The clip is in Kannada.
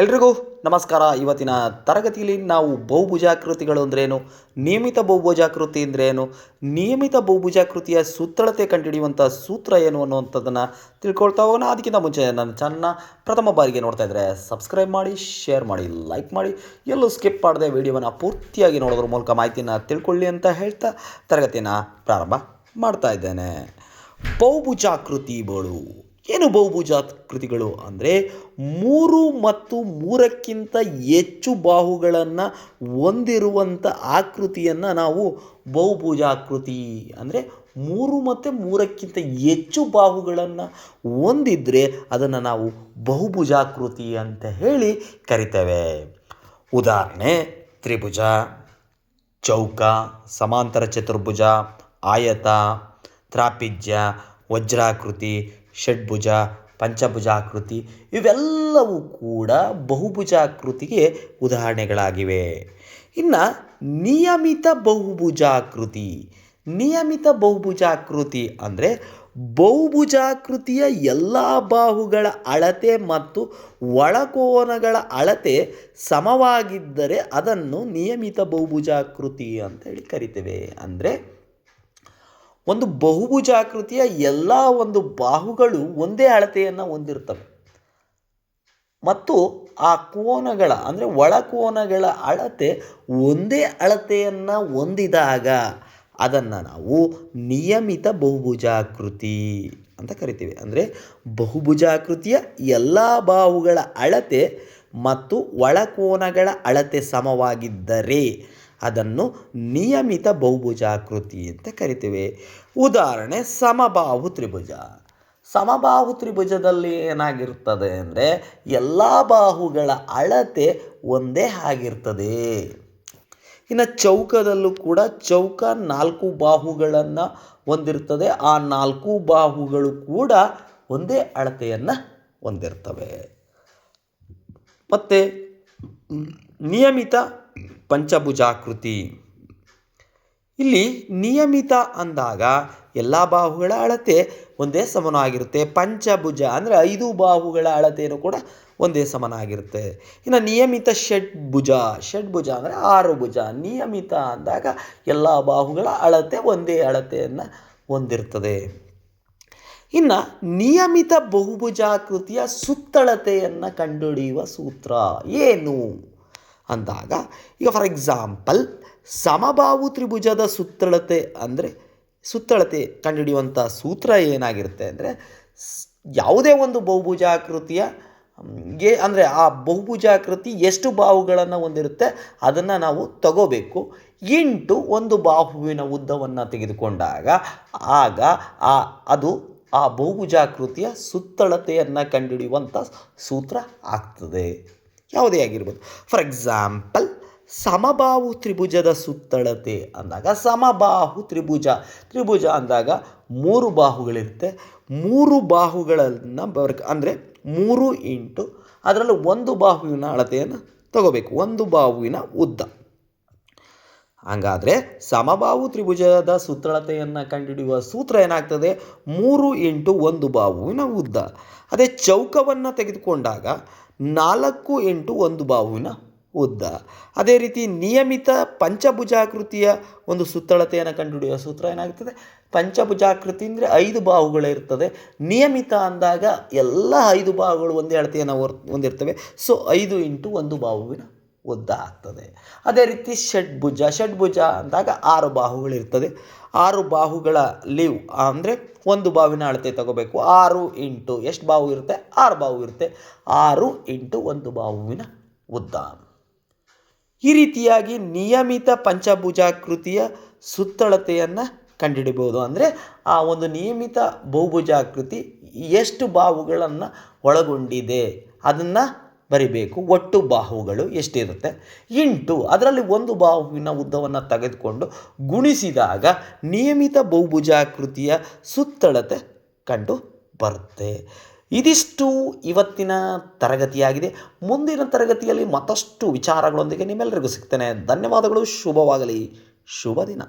ಎಲ್ರಿಗೂ ನಮಸ್ಕಾರ. ಇವತ್ತಿನ ತರಗತಿಯಲ್ಲಿ ನಾವು ಬಹುಭುಜಾಕೃತಿಗಳು ಅಂದ್ರೇನು ನಿಯಮಿತ ಬಹುಭುಜಾಕೃತಿ ಅಂದ್ರೇನು ನಿಯಮಿತ ಬಹುಭುಜಾಕೃತಿಯ ಸುತ್ತಳತೆ ಕಂಡುಹಿಡಿಯುವಂಥ ಸೂತ್ರ ಏನು ಅನ್ನುವಂಥದ್ದನ್ನು ತಿಳ್ಕೊಳ್ತಾ ಹೋಗೋಣ. ಅದಕ್ಕಿಂತ ಮುಂಚೆ ನನ್ನ ಚಾನಲ್ನ ಪ್ರಥಮ ಬಾರಿಗೆ ನೋಡ್ತಾ ಇದ್ದರೆ ಸಬ್ಸ್ಕ್ರೈಬ್ ಮಾಡಿ, ಶೇರ್ ಮಾಡಿ, ಲೈಕ್ ಮಾಡಿ. ಎಲ್ಲೂ ಸ್ಕಿಪ್ ಮಾಡದೆ ವಿಡಿಯೋವನ್ನು ಪೂರ್ತಿಯಾಗಿ ನೋಡೋದ್ರ ಮೂಲಕ ಮಾಹಿತಿನ ತಿಳ್ಕೊಳ್ಳಿ ಅಂತ ಹೇಳ್ತಾ ತರಗತಿನ ಪ್ರಾರಂಭ ಮಾಡ್ತಾ ಇದ್ದೇನೆ. ಬಹುಭುಜಾಕೃತಿಗಳು ಏನು ಬಹುಭುಜಾಕೃತಿಗಳು ಅಂದರೆ ಮೂರು ಮತ್ತು ಮೂರಕ್ಕಿಂತ ಹೆಚ್ಚು ಬಾಹುಗಳನ್ನು ಹೊಂದಿರುವಂಥ ಆಕೃತಿಯನ್ನು ನಾವು ಬಹುಭುಜಾಕೃತಿ ಅಂದರೆ ಮೂರು ಮತ್ತು ಮೂರಕ್ಕಿಂತ ಹೆಚ್ಚು ಬಾಹುಗಳನ್ನು ಹೊಂದಿದ್ರೆ ಅದನ್ನು ನಾವು ಬಹುಭುಜಾಕೃತಿ ಅಂತ ಹೇಳಿ ಕರಿತೇವೆ. ಉದಾಹರಣೆ, ತ್ರಿಭುಜ, ಚೌಕ, ಸಮಾಂತರ ಚತುರ್ಭುಜ, ಆಯತ, ತ್ರಾಪಿಜ್ಯ, ವಜ್ರಾಕೃತಿ ಷಡ್ಭುಜ, ಪಂಚಭುಜಾಕೃತಿ ಇವೆಲ್ಲವೂ ಕೂಡ ಬಹುಭುಜಾಕೃತಿಗೆ ಉದಾಹರಣೆಗಳಾಗಿವೆ. ಇನ್ನು ನಿಯಮಿತ ಬಹುಭುಜಾಕೃತಿ ನಿಯಮಿತ ಬಹುಭುಜಾಕೃತಿ ಅಂದರೆ ಬಹುಭುಜಾಕೃತಿಯ ಎಲ್ಲ ಬಾಹುಗಳ ಅಳತೆ ಮತ್ತು ಒಳಕೋನಗಳ ಅಳತೆ ಸಮವಾಗಿದ್ದರೆ ಅದನ್ನು ನಿಯಮಿತ ಬಹುಭುಜಾಕೃತಿ ಅಂತ ಹೇಳಿ ಕರಿತೇವೆ. ಅಂದರೆ ಒಂದು ಬಹುಭುಜಾಕೃತಿಯ ಎಲ್ಲ ಒಂದು ಬಾಹುಗಳು ಒಂದೇ ಅಳತೆಯನ್ನು ಹೊಂದಿರ್ತವೆ. ಮತ್ತು ಆ ಕೋನಗಳ, ಅಂದರೆ ಒಳಕೋನಗಳ ಅಳತೆ ಒಂದೇ ಅಳತೆಯನ್ನು ಹೊಂದಿದಾಗ ಅದನ್ನು ನಾವು ನಿಯಮಿತ ಬಹುಭುಜಾಕೃತಿ ಅಂತ ಕರಿತೀವಿ. ಅಂದರೆ ಬಹುಭುಜಾಕೃತಿಯ ಎಲ್ಲ ಬಾಹುಗಳ ಅಳತೆ ಮತ್ತು ಒಳಕೋನಗಳ ಅಳತೆ ಸಮವಾಗಿದ್ದರೆ ಅದನ್ನು ನಿಯಮಿತ ಬಹುಭುಜಾಕೃತಿ ಅಂತ ಕರಿತೇವೆ. ಉದಾಹರಣೆ, ಸಮಬಾಹು ತ್ರಿಭುಜ. ಸಮಬಾಹು ತ್ರಿಭುಜದಲ್ಲಿ ಏನಾಗಿರ್ತದೆ ಅಂದರೆ ಎಲ್ಲ ಬಾಹುಗಳ ಅಳತೆ ಒಂದೇ ಆಗಿರ್ತದೆ. ಇನ್ನು ಚೌಕದಲ್ಲೂ ಕೂಡ ಚೌಕ ನಾಲ್ಕು ಬಾಹುಗಳನ್ನು ಹೊಂದಿರ್ತದೆ. ಆ ನಾಲ್ಕು ಬಾಹುಗಳು ಕೂಡ ಒಂದೇ ಅಳತೆಯನ್ನು ಹೊಂದಿರ್ತವೆ. ಮತ್ತು ನಿಯಮಿತ ಪಂಚಭುಜಾಕೃತಿ. ಇಲ್ಲಿ ನಿಯಮಿತ ಅಂದಾಗ ಎಲ್ಲ ಬಾಹುಗಳ ಅಳತೆ ಒಂದೇ ಸಮನಾಗಿರುತ್ತೆ. ಪಂಚಭುಜ ಅಂದರೆ ಐದು ಬಾಹುಗಳ ಅಳತೆಯೂ ಕೂಡ ಒಂದೇ ಸಮನಾಗಿರುತ್ತೆ. ಇನ್ನು ನಿಯಮಿತ ಷಡ್ಭುಜ ಷಡ್ಭುಜ ಅಂದರೆ ಆರು ಭುಜ. ನಿಯಮಿತ ಅಂದಾಗ ಎಲ್ಲ ಬಾಹುಗಳ ಅಳತೆ ಒಂದೇ ಅಳತೆಯನ್ನು ಹೊಂದಿರ್ತದೆ. ಇನ್ನು ನಿಯಮಿತ ಬಹುಭುಜಾಕೃತಿಯ ಸುತ್ತಳತೆಯನ್ನು ಕಂಡುಹಿಡಿಯುವ ಸೂತ್ರ ಏನು? ಅಂದಾಗ, ಈಗ ಫಾರ್ ಎಕ್ಸಾಂಪಲ್ ಸಮಬಾಹು ತ್ರಿಭುಜದ ಸುತ್ತಳತೆ ಅಂದರೆ ಸುತ್ತಳತೆ ಕಂಡುಹಿಡಿಯುವಂಥ ಸೂತ್ರ ಏನಾಗಿರುತ್ತೆ ಅಂದರೆ ಯಾವುದೇ ಒಂದು ಬಹುಭುಜಾಕೃತಿಯ, ಗೆ ಅಂದರೆ ಆ ಬಹುಭುಜಾಕೃತಿ ಎಷ್ಟು ಬಾಹುಗಳನ್ನು ಹೊಂದಿರುತ್ತೆ ಅದನ್ನು ನಾವು ತಗೋಬೇಕು. ಇಂಟು ಒಂದು ಬಾಹುವಿನ ಉದ್ದವನ್ನು ತೆಗೆದುಕೊಂಡಾಗ, ಆಗ ಆ, ಅದು ಆ ಬಹುಭುಜಾಕೃತಿಯ ಸುತ್ತಳತೆಯನ್ನು ಕಂಡುಹಿಡಿಯುವಂಥ ಸೂತ್ರ ಆಗ್ತದೆ. ಯಾವುದೇ ಆಗಿರ್ಬೋದು. ಫಾರ್ ಎಕ್ಸಾಂಪಲ್ ಸಮಬಾಹು ತ್ರಿಭುಜದ ಸುತ್ತಳತೆ ಅಂದಾಗ, ಸಮಬಾಹು ತ್ರಿಭುಜ. ತ್ರಿಭುಜ ಅಂದಾಗ ಮೂರು ಬಾಹುಗಳಿರುತ್ತೆ. ಮೂರು ಬಾಹುಗಳನ್ನು ಬರ್, ಅಂದರೆ ಮೂರು ಇಂಟು ಅದರಲ್ಲಿ ಒಂದು ಬಾಹುವಿನ ಅಳತೆಯನ್ನು ತಗೋಬೇಕು. ಒಂದು ಬಾಹುವಿನ ಉದ್ದ. ಹಾಗಾದರೆ ಸಮಬಾಹು ತ್ರಿಭುಜದ ಸುತ್ತಳತೆಯನ್ನು ಕಂಡುಹಿಡಿಯುವ ಸೂತ್ರ ಏನಾಗ್ತದೆ? ಮೂರು ಇಂಟು ಒಂದು ಬಾಹುವಿನ ಉದ್ದ. ಅದೇ ಚೌಕವನ್ನು ತೆಗೆದುಕೊಂಡಾಗ ನಾಲ್ಕು ಇಂಟು ಒಂದು ಬಾಹುವಿನ ಉದ್ದ. ಅದೇ ರೀತಿ ನಿಯಮಿತ ಪಂಚಭುಜಾಕೃತಿಯ ಒಂದು ಸುತ್ತಳತೆಯನ್ನು ಕಂಡುಹಿಡಿಯುವ ಸೂತ್ರ ಏನಾಗ್ತದೆ? ಪಂಚಭುಜಾಕೃತಿ ಅಂದರೆ ಐದು ಬಾಹುಗಳಿರ್ತದೆ ನಿಯಮಿತ ಅಂದಾಗ ಎಲ್ಲ ಐದು ಬಾಹುಗಳು ಒಂದೇ ಅಳತೆಯನ್ನು ಹೊಂದಿರ್ತವೆ. ಸೊ ಐದು ಇಂಟು ಒಂದು ಬಾಹುವಿನ ಉದ್ದ ಆಗ್ತದೆ ಅದೇ ರೀತಿ ಷಡ್ಭುಜ ಷಡ್ಭುಜ ಅಂದಾಗ ಆರು ಬಾಹುಗಳಿರ್ತದೆ ಆರು ಬಾಹುಗಳ ಲೀವ್ ಅಂದರೆ ಒಂದು ಬಾವಿನ ಅಳತೆ ತಗೋಬೇಕು. ಆರು ಇಂಟು ಎಷ್ಟು ಬಾಹು ಇರುತ್ತೆ? ಆರು ಬಾಹು ಇರುತ್ತೆ. ಆರು ಇಂಟು ಒಂದು ಬಾಹುವಿನ ಉದ್ದ. ಈ ರೀತಿಯಾಗಿ ನಿಯಮಿತ ಪಂಚಭುಜಾಕೃತಿಯ ಸುತ್ತಳತೆಯನ್ನು ಕಂಡುಹಿಡಿಬೋದು ಅಂದರೆ ಆ ಒಂದು ನಿಯಮಿತ ಬಹುಭುಜಾಕೃತಿ ಎಷ್ಟು ಬಾವುಗಳನ್ನು ಒಳಗೊಂಡಿದೆ, ಅದನ್ನು ಬರಿಬೇಕು, ಒಟ್ಟು ಬಾಹುಗಳು ಎಷ್ಟಿರುತ್ತೆ? ಇಂಟು ಅದರಲ್ಲಿ ಒಂದು ಬಾಹುವಿನ ಉದ್ದವನ್ನು ತೆಗೆದುಕೊಂಡು ಗುಣಿಸಿದಾಗ ನಿಯಮಿತ ಬಹುಭುಜಾಕೃತಿಯ ಸುತ್ತಳತೆ ಕಂಡು ಬರುತ್ತೆ. ಇದಿಷ್ಟು ಇವತ್ತಿನ ತರಗತಿಯಾಗಿದೆ. ಮುಂದಿನ ತರಗತಿಯಲ್ಲಿ ಮತ್ತಷ್ಟು ವಿಚಾರಗಳೊಂದಿಗೆ ನಿಮ್ಮೆಲ್ಲರಿಗೂ ಸಿಗ್ತೇನೆ. ಧನ್ಯವಾದಗಳು. ಶುಭವಾಗಲಿ. ಶುಭ ದಿನ.